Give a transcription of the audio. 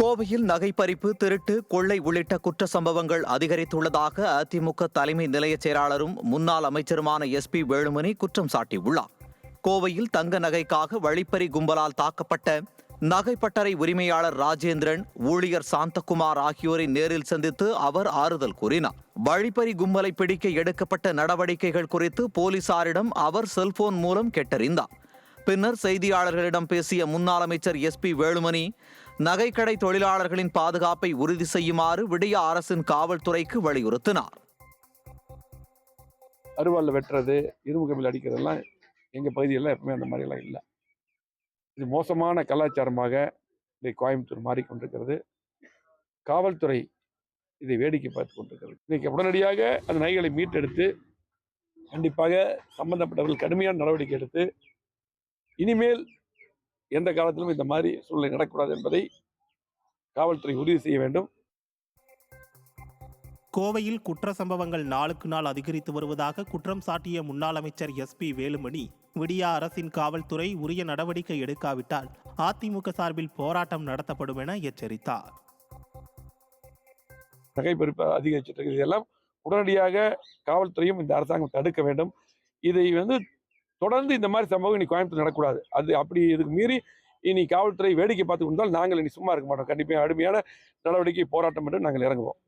கோவையில் நகை பறிப்பு திருட்டு கொள்ளை உள்ளிட்ட குற்ற சம்பவங்கள் அதிகரித்துள்ளதாக அதிமுக தலைமை நிலைய செயலாளரும் முன்னாள் அமைச்சருமான எஸ்பி வேலுமணி குற்றம் சாட்டியுள்ளார். கோவையில் தங்க நகைக்காக வழிப்பறி கும்பலால் தாக்கப்பட்ட நகைப்பட்டறை உரிமையாளர் ராஜேந்திரன் ஊழியர் சாந்தகுமார் ஆகியோரை நேரில் சந்தித்து அவர் ஆறுதல் கூறினார். வழிப்பறி கும்பலை பிடிக்க எடுக்கப்பட்ட நடவடிக்கைகள் குறித்து போலீசாரிடம் அவர் செல்போன் மூலம் கேட்டறிந்தார். பின்னர் செய்தியாளர்களிடம் பேசிய முன்னாள் அமைச்சர் எஸ்பி வேலுமணி நகைக்கடை தொழிலாளர்களின் பாதுகாப்பை உறுதி செய்யுமாறு விடிய அரசின் காவல்துறைக்கு வலியுறுத்தினார். அருவாளில் வெட்டுறது இரும்பு கம்பியில் அடிக்கிறதெல்லாம் எங்கள் பகுதியெல்லாம் எப்பவுமே அந்த மாதிரியெல்லாம் இல்லை. இது மோசமான கலாச்சாரமாக இதை கோயம்புத்தூர் மாறிக்கொண்டிருக்கிறது. காவல்துறை இதை வேடிக்கை பார்த்து கொண்டிருக்கிறது. இன்னைக்கு உடனடியாக அந்த நகைகளை மீட்டெடுத்து கண்டிப்பாக சம்பந்தப்பட்டவர்கள் கடுமையான நடவடிக்கை எடுத்து இனிமேல் எந்த காலத்திலும் இந்த மாதிரி சூழ்நிலை நடக்கக்கூடாது என்பதை காவல்துறை உறுதி செய்ய வேண்டும். கோவையில் குற்ற சம்பவங்கள் நாளுக்கு நாள் அதிகரித்து வருவதாக குற்றம் சாட்டிய முன்னாள் அமைச்சர் எஸ்பி வேலுமணி விடியா அரசின் காவல்துறை உரிய நடவடிக்கை எடுக்காவிட்டால் அதிமுக சார்பில் போராட்டம் நடத்தப்படும் என எச்சரித்தார். பறிப்பு அதிகரிச்சிட்டு இதெல்லாம் உடனடியாக காவல்துறையும் இந்த அரசாங்கம் தடுக்க வேண்டும். இதை வந்து தொடர்ந்து இந்த மாதிரி சம்பவம் இனி கோயம்புத்தூர் நடக்கூடாது. அது அப்படி இதுக்கு மீறி இனி காவல்துறை வேடிக்கை பார்த்து கொண்டால் நாங்கள் இனி சும்மா இருக்க மாட்டோம். கண்டிப்பாக அடிமையான நடவடிக்கை போராட்டம் என்று நாங்கள் இறங்குவோம்.